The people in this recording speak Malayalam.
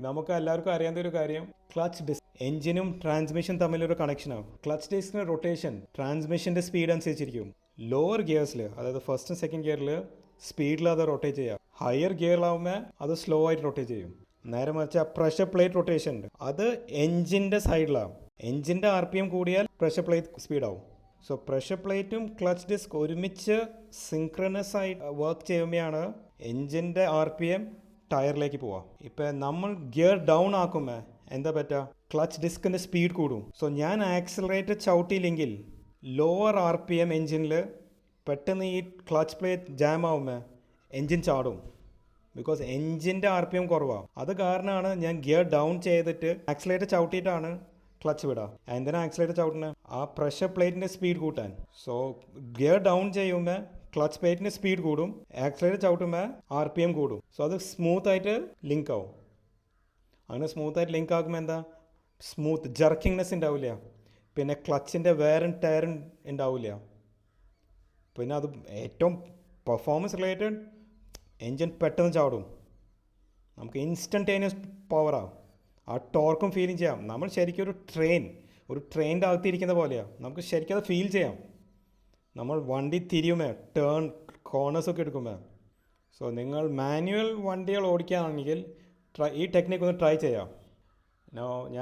നമുക്ക് എല്ലാവർക്കും അറിയാവുന്ന ഒരു കാര്യം ക്ലച്ച് ഡിസ്ക് എഞ്ചിനും ട്രാൻസ്മിഷൻ തമ്മിലൊരു കണക്ഷനാണ് ക്ലച്ച് ഡിസ്കിന് റൊട്ടേഷൻ ട്രാൻസ്മിഷന്റെ സ്പീഡ് അനുസരിച്ചിരിക്കും. ലോവർ ഗിയേഴ്സിൽ അതായത് ഫസ്റ്റ് സെക്കൻഡ് ഗിയറിൽ സ്പീഡിൽ അത് റൊട്ടേറ്റ് ചെയ്യാം. ഹയർ ഗിയറിലാവുമ്പോൾ അത് സ്ലോ ആയിട്ട് റൊട്ടേറ്റ് ചെയ്യും. നേരെ മറിച്ച് പ്രഷർ പ്ലേറ്റ് റൊട്ടേഷൻ ഉണ്ട്. അത് എഞ്ചിന്റെ സൈഡിലാവും എഞ്ചിന്റെ ആർ പി എം കൂടിയാൽ പ്രഷർ പ്ലേറ്റ് സ്പീഡാവും സോ പ്രഷർ പ്ലേറ്റും ക്ലച്ച് ഡിസ്ക് ഒരുമിച്ച് സിങ്ക്രണസ് ആയി വർക്ക് ചെയ്യുമ്പോഴാണ് എഞ്ചിന്റെ ആർ പി എം ടയറിലേക്ക് പോവാം. ഇപ്പം നമ്മൾ ഗിയർ ഡൗൺ ആക്കുമ്പോൾ എന്താ പറ്റുക ക്ലച്ച് ഡിസ്കിന്റെ സ്പീഡ് കൂടും. സോ ഞാൻ ആക്സിലറേറ്റർ ചവിട്ടിയില്ലെങ്കിൽ ലോവർ ആർ പി എം എഞ്ചിനിൽ പെട്ടെന്ന് ഈ ക്ലച്ച് പ്ലേറ്റ് ജാം ആവുമ്പോൾ എഞ്ചിൻ ചാടും. ബിക്കോസ് എഞ്ചിന്റെ ആർ പി എം കുറവാണ് അത് കാരണമാണ് ഞാൻ ഗിയർ ഡൗൺ ചെയ്തിട്ട് ആക്സിലേറ്റർ ചവിട്ടിയിട്ടാണ് ക്ലച്ച് വിടുക എന്തിനാണ് ആക്സിലേറ്റർ ചവിട്ടുന്നത് ആ പ്രഷർ പ്ലേറ്റിന്റെ സ്പീഡ് കൂട്ടാൻ. സോ ഗിയർ ഡൗൺ ചെയ്യുമ്പോൾ ക്ലച്ച് പ്ലേറ്റിന്റെ സ്പീഡ് കൂടും ആക്സിലേറ്റർ ചവിട്ടുമ്പോൾ ആർ പി എം കൂടും. സോ അത് സ്മൂത്ത് ആയിട്ട് ലിങ്ക് ആവും. അങ്ങനെ സ്മൂത്ത് ആയിട്ട് ലിങ്ക് ആക്കുമ്പോൾ എന്താ? സ്മൂത്ത് ജർക്കിങ്നെസ് ഉണ്ടാവില്ല പിന്നെ ക്ലച്ചിന്റെ വേറും ടയറും ഉണ്ടാവില്ല പിന്നെ അത് ഏറ്റവും പെർഫോമൻസ് റിലേറ്റഡ് എൻജിൻ പെട്ടെന്ന് ചാടും. നമുക്ക് ഇൻസ്റ്റന്റേനിയസ് പവറാണ് ആ ടോർക്കും ഫീലിംഗ് ചെയ്യാം. നമ്മൾ ശരിക്കും ഒരു ട്രെയിൻ ഒരു ട്രെയിനിന്റെ അകത്തിരിക്കുന്ന പോലെയാണ് നമുക്ക് ശരിക്കും അത് ഫീൽ ചെയ്യാം. നമ്മൾ വണ്ടി തിരിയുമേ ടേൺ കോർണേഴ്സ് എടുക്കുമ്പോൾ എടുക്കുമേ സോ നിങ്ങൾ മാനുവൽ വണ്ടികൾ ഓടിക്കുകയാണെങ്കിൽ ട്രൈ ഈ ടെക്നിക്ക് ഒന്ന് ട്രൈ ചെയ്യാം. ഞാൻ